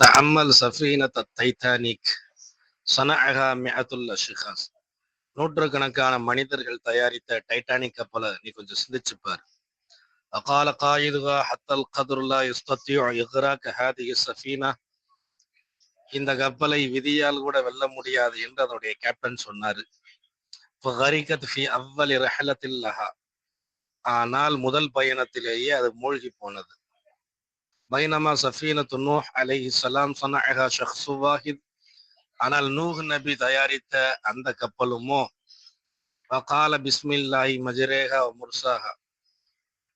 தம்மல் சஃபீன தைத்தானிக் சனஅகா மியாத்துல் ஷிகாஸ் நூற்றுக்கணக்கான மனிதர்கள் தயாரித்த டைட்டானிக் கப்பலை நீ கொஞ்சம் சிந்திச்சுப்பார் அகால காயுதுகா ஹத்தல் கதுருல்லா யுஸ்தத்தியோ இஹ்ரா கஹாதி சஃபீனா இந்த கப்பலை விதியால் கூட வெல்ல முடியாது என்று அதனுடைய கேப்டன் சொன்னாரு. இப்போ ஹரிகத் அவ்வல் இரஹலத்தில் லஹா ஆனால் முதல் பயணத்திலேயே அது மூழ்கி போனது. பைனமா சஃபீனத்து நூஹ் அலைஹி சலாம் சொன்னஹா ஷக்ஸு வாஹித் ஆனால் நூஹ் நபி தயாரித்த அந்த கப்பலுமோ? வகால பிஸ்மில்லாஹி மஜரேஹா முர்சாஹா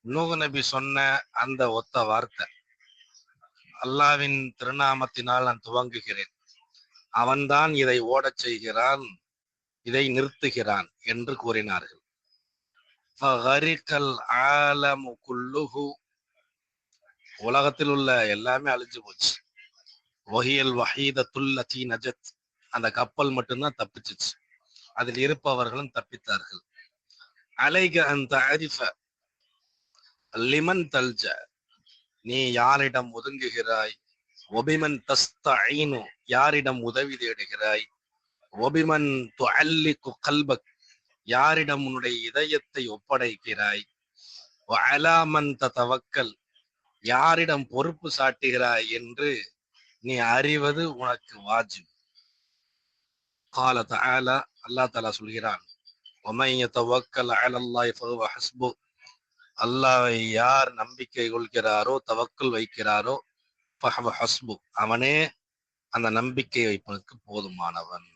நூஹ் நபி சொன்ன அந்த ஒத்த வார்த்தை அல்லாவின் திருநாமத்தினால் நான் துவங்குகிறேன். அவன்தான் இதை ஓடச் செய்கிறான் இதை நிறுத்துகிறான் என்று கூறினார்கள். ஆலமு குல்லுஹு உலகத்தில் உள்ள எல்லாமே அழிஞ்சு போச்சு. ஒஹியல் வஹீத துல்லதி நஜத். அந்த கப்பல் மட்டும்தான் தப்பிச்சிச்சு. அதில் இருப்பவர்களும் தப்பித்தார்கள். அலைக அந்த அரிஃப லிமன் தல்ஜ. நீ யாரிடம் ஒதுங்குகிறாய்? ஒபிமன் தஸ்தீனு யாரிடம் உதவி தேடுகிறாய்? ஒபிமன் துஅல்லிகு கல்பக். யாரிடம் உன்னுடைய இதயத்தை ஒப்படைக்கிறாய்? அலாமன் தவக்கல் யாரிடம் பொறுப்பு சாட்டுகிறாய் என்று நீ அறிவது உனக்கு வாஜிப். கால தால அல்லா தாலா சொல்கிறான் அல்லாவை யார் நம்பிக்கை கொள்கிறாரோ தவக்கல் வைக்கிறாரோ ஹஸ்பு. அவனே அந்த நம்பிக்கை வைப்பதற்கு போதுமானவன்.